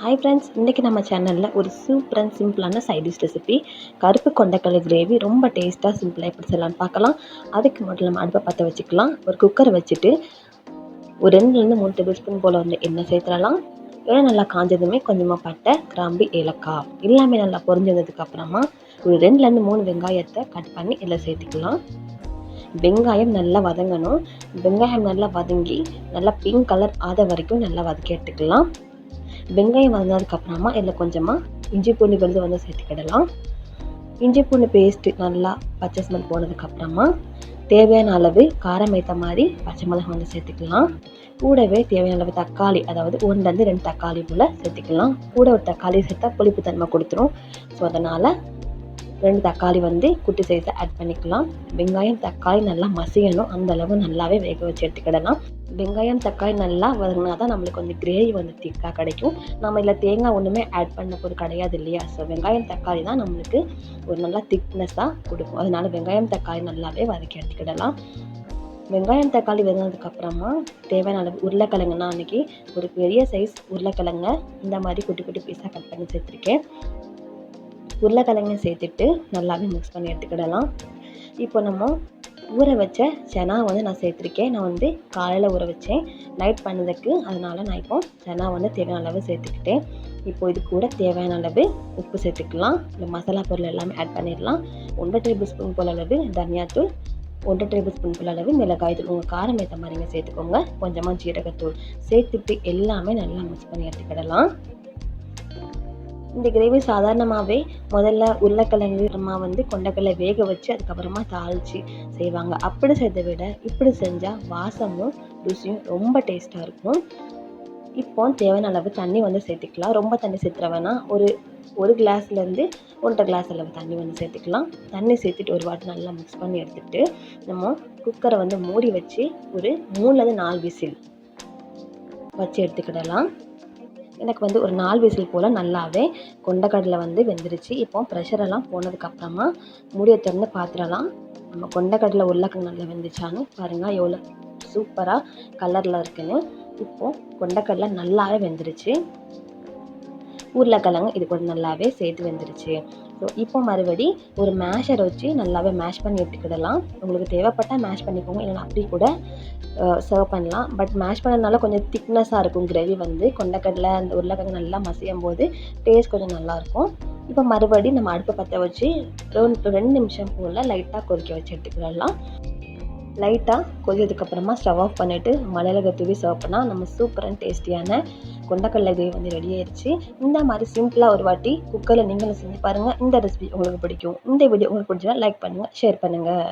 Hi friends இன்றைக்கி நம்ம சேனலில் ஒரு சூப்பர் அண்ட் சிம்பிளான சைடிஷ் ரெசிபி கருப்பு கொண்டக்கடலை கிரேவி ரொம்ப டேஸ்ட்டாக சிம்பிளாக எப்படி செய்யலாம்னு பார்க்கலாம். அதுக்கு முதல்ல நம்ம அடுப்பை பற்ற வச்சுக்கலாம். ஒரு குக்கரை வச்சுட்டு ஒரு ரெண்டுலேருந்து மூணு டேபிள் ஸ்பூன் போல் வந்து எண்ணெய் சேர்த்துடலாம். எண்ணெய் நல்லா காஞ்சதுமே கொஞ்சமாக பட்டை கிராம்பு ஏலக்காய் எல்லாமே நல்லா பொரிஞ்சதுக்கப்புறமா ஒரு ரெண்டுலேருந்து மூணு வெங்காயத்தை கட் பண்ணி இதில் சேர்த்துக்கலாம். வெங்காயம் நல்லா வதங்கணும். வெங்காயம் நல்லா வதங்கி நல்லா பிங்க் கலர் ஆத வரைக்கும் நல்லா வதக்கி எடுத்துக்கலாம். வெங்காயம் வதங்கினதுக்கப்புறமா இதில் கொஞ்சமாக இஞ்சி பூண்டு விழுது வந்து சேர்த்துக்கிடலாம். இஞ்சி பூண்டு பேஸ்ட்டு நல்லா பச்சை ஸ்மெல் போனதுக்கப்புறமா தேவையான அளவு காரம் ஏற்ற மாதிரி பச்சை மிளகாய் வந்து சேர்த்துக்கலாம். கூடவே தேவையான அளவு தக்காளி அதாவது ஒன்றுலேருந்து ரெண்டு தக்காளி போல் சேர்த்துக்கலாம். கூட ஒரு தக்காளி சேர்த்தா புளிப்பு தன்மை கொடுத்துரும். ஸோ அதனால் ரெண்டு தக்காளி வந்து குட்டி சைஸை ஆட் பண்ணிக்கலாம். வெங்காயம் தக்காளி நல்லா மசியணும். அந்த அளவு நல்லாவே வேக வச்சு எடுத்துக்கிடலாம். வெங்காயம் தக்காளி நல்லா வதங்கினா தான் நம்மளுக்கு வந்து கிரேவி வந்து திக்காக கிடைக்கும். நம்ம இதில் தேங்காய் ஒன்றுமே ஆட் பண்ண போது கிடையாது இல்லையா? ஸோ வெங்காயம் தக்காளி தான் நம்மளுக்கு ஒரு நல்லா திக்னஸ்ஸாக கொடுக்கும். அதனால வெங்காயம் தக்காளி நல்லாவே வதக்கி எடுத்துக்கிடலாம். வெங்காயம் தக்காளி வெந்ததுக்கப்புறமா தேவையான அளவு உருளைக்கிழங்குனா அன்றைக்கி ஒரு பெரிய சைஸ் உருளைக்கிழங்க இந்த மாதிரி குட்டி குட்டி பீஸாக கட் பண்ணி சேர்த்துருக்கேன். உருளைக்கிழங்கையும் சேர்த்துட்டு நல்லாவே மிக்ஸ் பண்ணி எடுத்துக்கிடலாம். இப்போ நம்ம ஊற வச்ச செனா வந்து நான் சேர்த்துருக்கேன். நான் வந்து காலையில் ஊற வச்சேன். நைட் பண்ணதுக்கு அதனால் நான் இப்போ செனா வந்து தேவையான அளவு சேர்த்துக்கிட்டேன். இப்போ இது கூட தேவையான அளவு உப்பு சேர்த்துக்கலாம். இந்த மசாலா பொருள் எல்லாமே ஆட் பண்ணிடலாம். ஒன்றரை டேபிள் ஸ்பூன் போல் அளவு தனியாத்தூள் ஒன்றரை டேபிள் ஸ்பூன் போல் அளவு மிளகாய் தூள். உங்கள் காரம் ஏற்ற மாதிரிங்க சேர்த்துக்கோங்க. கொஞ்சமாக ஜீரகத்தூள். சேர்த்துட்டு எல்லாமே நல்லா மிக்ஸ் பண்ணி எடுத்துக்கிடலாம். இந்த கிரேவி சாதாரணமாகவே முதல்ல உருளைக்கிழங்கு அப்புறமா வந்து கொண்டக்கடலை வேக வச்சு அதுக்கப்புறமா தாளித்து செய்வாங்க. அப்படி செய்த விட இப்படி செஞ்சால் வாசமும் ருசியும் ரொம்ப டேஸ்ட்டாக இருக்கும். இப்போ தேவையான அளவு தண்ணி வந்து சேர்த்துக்கலாம். ரொம்ப தண்ணி சேர்த்துற வேணாம். ஒரு ஒரு கிளாஸ்லேருந்து ஒன்றரை கிளாஸ் அளவு தண்ணி வந்து சேர்த்துக்கலாம். தண்ணி சேர்த்துட்டு ஒரு வாட்டி நல்லா மிக்ஸ் பண்ணி எடுத்துகிட்டு நம்ம குக்கரை வந்து மூடி வச்சு ஒரு மூணுலேருந்து நாலு விசில் வச்சு எடுத்துக்கிடலாம். எனக்கு வந்து ஒரு நாலு விசில் போல் நல்லாவே கொண்டக்கடலை வந்து வெந்துருச்சு. இப்போ ப்ரெஷரெல்லாம் போனதுக்கப்புறமா மூடியை திறந்து பார்த்துடலாம் நம்ம கொண்டக்கடலை உருளைக்கிழங்கு நல்லா வெந்துச்சான்னு பாருங்கள் எவ்வளோ சூப்பராக கலரில் இருக்குன்னு. இப்போது கொண்டக்கடலை நல்லாவே வெந்துருச்சு. உருளைக்கிழங்கு இது கூட நல்லாவே சேர்த்து வெந்துருச்சு. ஸோ இப்போ மறுபடி ஒரு மேஷரை வச்சு நல்லாவே மேஷ் பண்ணி எடுத்துக்கிடலாம். உங்களுக்கு தேவைப்பட்டால் மேஷ் பண்ணிக்கோங்க. இல்லைனா அப்படி கூட சர்வ் பண்ணலாம். பட் மேஷ் பண்ணதுனால கொஞ்சம் திக்னஸாக இருக்கும் கிரேவி வந்து. கொண்டக்கடலை அந்த உருளைக்கிழங்கு நல்லா மசியும் போது டேஸ்ட் கொஞ்சம் நல்லாயிருக்கும் இப்போ மறுபடி நம்ம அடுப்பை பற்ற வச்சு ரெண்டு ரெண்டு நிமிஷம் போல் லைட்டாக கொதிக்க வச்சு எடுத்துக்கிடலாம். லைட்டாக கொதியதுக்கப்புறமா ஸ்டவ் ஆஃப் பண்ணிவிட்டு மலையில தூவி சர்வ் பண்ணால் நம்ம சூப்பர் அண்ட் டேஸ்டியான கொண்டக்கடலை கிரேவி வந்து ரெடி ஆயிடுச்சு இந்த மாதிரி சிம்பிளாக ஒரு வாட்டி குக்கரில் நீங்களும் செஞ்சு பாருங்கள் இந்த ரெசிபி உங்களுக்கு பிடிக்கும். இந்த வீடியோ உங்களுக்கு பிடிச்சா லைக் பண்ணுங்கள் ஷேர் பண்ணுங்கள்